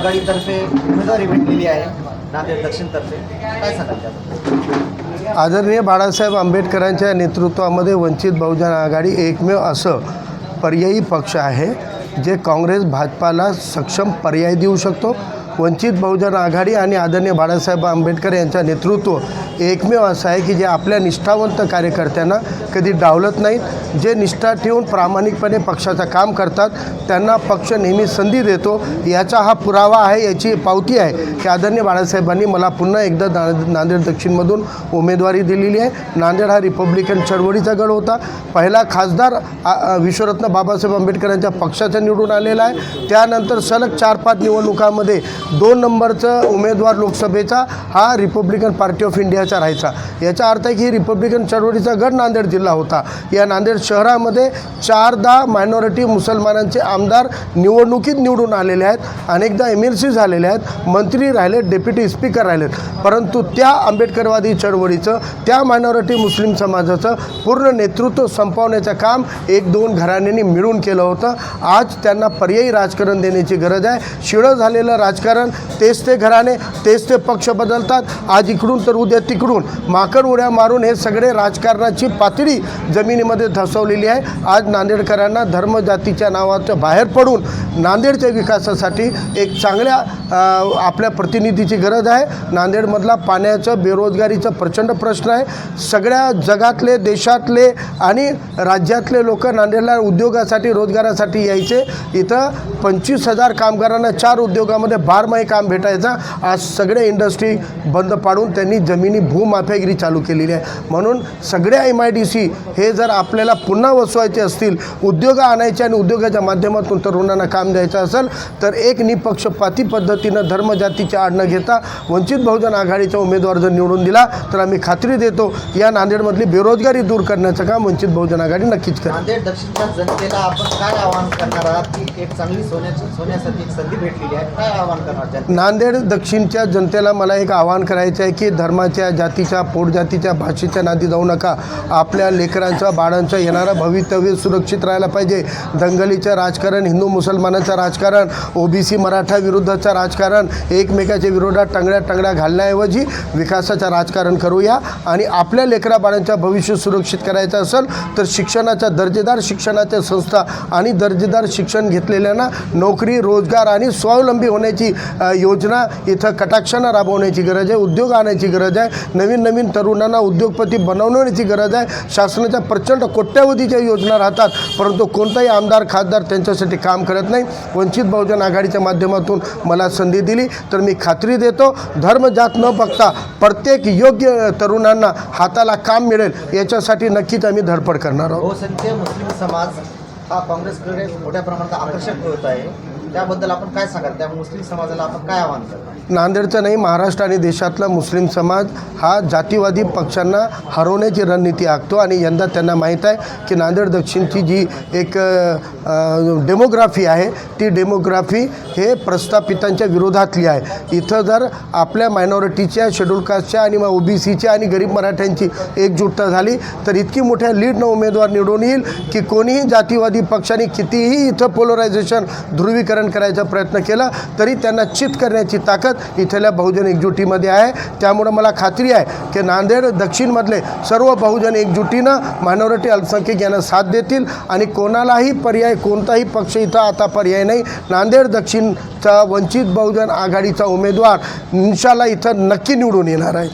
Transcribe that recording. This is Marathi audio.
आघाडीतर्फे उमेदवारी भेटलेली आहे नांदेड दक्षिणतर्फे. काय सांगाल त्याबद्दल? आदरणीय बाळासाहेब आंबेडकरांच्या नेतृत्वामध्ये वंचित बहुजन आघाडी एकमेव असं पर्यायी पक्ष आहे जे काँग्रेस भाजपाला सक्षम पर्याय देऊ शकतो. वंचित बहुजन आघाडी आणि आदरणीय बाळासाहेब आंबेडकर यांचं नेतृत्व एकमेव असं आहे की जे आपल्या निष्ठावंत कार्यकर्त्यांना कधी डावलत नाहीत जे निष्ठा ठेवून प्रामाणिकपणे पक्षाचं काम करतात त्यांना पक्ष नेहमी संधी देतो याचा हा पुरावा आहे याची पावती आहे. की आदरणीय बाळासाहेबांनी मला पुन्हा एकदा ना नांदेड दक्षिणमधून उमेदवारी दिलेली आहे. नांदेड हा रिपब्लिकन चळवळीचा गड होता. पहिला खासदार विश्वरत्न बाबासाहेब आंबेडकरांच्या पक्षाचा निवडून आलेला आहे. त्यानंतर सलग चार पाच निवडणुकामध्ये दोन नंबरचं उमेदवार लोकसभेचा हा रिपब्लिकन पार्टी ऑफ इंडियाचा राहायचा. याचा अर्थ आहे की ही रिपब्लिकन चळवळीचा गड नांदेड जिल्हा होता. या नांदेड शहरामध्ये चारदा मायनॉरिटी मुसलमानांचे आमदार निवडणुकीत निवडून आलेले आहेत. अनेकदा एम एल सी झालेले आहेत. मंत्री राहिलेत डेप्युटी स्पीकर राहिलेत परंतु त्या आंबेडकरवादी चळवळीचं त्या मायनॉरिटी मुस्लिम समाजाचं पूर्ण नेतृत्व संपवण्याचं काम एक दोन घराण्यांनी मिळून केलं होतं. आज त्यांना पर्यायी राजकारण देण्याची गरज आहे. शिळं झालेलं राजकारण तेच ते घराणे तेच ते पक्ष बदलतात. आज इकडून तर उद्या तिकडून. माकड उड्या मारून हे सगळे राजकारणाची पातळी जमिनीमध्ये धसवलेली आहे. आज नांदेडकरांना धर्म जातीच्या नावाचं बाहेर पडून नांदेडच्या विकासासाठी एक चांगल्या आपल्या प्रतिनिधीची गरज आहे. नांदेडमधला पाण्याचं बेरोजगारीचा प्रचंड प्रश्न आहे. सगळ्या जगातले देशातले आणि राज्यातले लोक नांदेडला उद्योगासाठी रोजगारासाठी यायचे. इथं पंचवीस हजार कामगारांना चार उद्योगामध्ये बारमाही काम भेटायचा. आज सगळे इंडस्ट्री बंद पाडून त्यांनी जमिनी भूमाफियागिरी चालू केलेली आहे. म्हणून सगळ्या एम आय डी सी हे जर आपल्याला पुन्हा वसवायचे असतील उद्योग आणायचे आणि उद्योगाच्या माध्यमातून तरुणांना काम द्यायचं असेल तर एक निपक्षपाती पद्धतीनं धर्मजातीची आड न घेता वंचित बहुजन आघाडीचा उमेदवार जर निवडून दिला तर आम्ही खात्री देतो या नांदेडमधली बेरोजगारी दूर करण्याचं काम वंचित बहुजन आघाडी नक्कीच करेल. नांदेड दक्षिणच्या जनतेला आपण काय आवाहन करणार आहात की एक चांगली सोन्याची सोन्यासाठी एक संधी भेटलेली आहे. काय आवाहन करणार नांदेड दक्षिणच्या जनतेला मला एक आवाहन करायचं आहे की धर्माच्या जातीच्या पोटजातीच्या भाषेच्या नादी जाऊ नका. आपल्या लेकरांचं बाळांचं येणारं भवितव्य सुरक्षित राहायला पाहिजे. दंगलीचं राजकारण हिंदू मुसलमानाचं राजकारण ओबीसी मराठा विरुद्धचं राजकारण एकमेकाच्या विरोधात टंगड्या टंगड्या घालण्याऐवजी विकासाचं राजकारण करूया. आणि आपल्या लेकरा बाळांचं भविष्य सुरक्षित करायचं असेल तर शिक्षणाच्या दर्जेदार शिक्षणाच्या संस्था आणि दर्जेदार शिक्षण घेतलेल्यांना नोकरी रोजगार आणि स्वावलंबी होण्याची योजना इथं कटाक्षानं राबवण्याची गरज आहे उद्योग आणायची गरज आहे नवीन नवीन तरुणांना उद्योगपती बनवण्याची गरज आहे. शासनाच्या प्रचंड कोट्यावधीच्या योजना राहतात परंतु कोणताही आमदार खासदार त्यांच्यासाठी काम करत नाही. वंचित बहुजन आघाडीच्या माध्यमातून मला संधी दिली तर मी खात्री देतो धर्म जात न बघता प्रत्येक योग्य तरुणांना हाताला काम मिळेल याच्यासाठी नक्कीच आम्ही धडपड करणार आहोत. मुस्लिम समाज हा काँग्रेसकडे मोठ्या प्रमाणात आकर्षक होत आहे. त्याबद्दल आपण काय सांगाल? त्या मुस्लिम समाजाला आपण काय आव्हान करणार? नांदेडचं नाही महाराष्ट्र आणि देशातला मुस्लिम समाज हा जातीवादी पक्षांना हरवण्याची रणनीती आखतो आणि यंदा त्यांना माहीत आहे की नांदेड दक्षिणची जी एक डेमोग्राफी आहे ती डेमोग्राफी हे प्रस्थापितांच्या विरोधातली आहे. इथं जर आपल्या मायनॉरिटीच्या शेड्यूल कास्टच्या आणि ओ बी सीच्या आणि गरीब मराठ्यांची एकजुटता झाली तर इतकी मोठ्या लीडनं उमेदवार निवडून येईल की कोणीही जातीवादी पक्षाने कितीही इथं पोलरायझेशन ध्रुवीकरण करायचा प्रयत्न केला तरी त्यांना चित करण्याची ताकद इथल्या बहुजन एकजुटीमध्ये आहे. त्यामुळं मला खात्री आहे की नांदेड दक्षिणमधले सर्व बहुजन एकजुटीनं मायनॉरिटी अल्पसंख्यक यांना साथ देतील आणि कोणालाही पर्याय कोणताही पक्ष इथं आता पर्याय नाही. नांदेड दक्षिणचा वंचित बहुजन आघाडीचा उमेदवार इन्शाला इथं नक्की निवडून येणार आहे.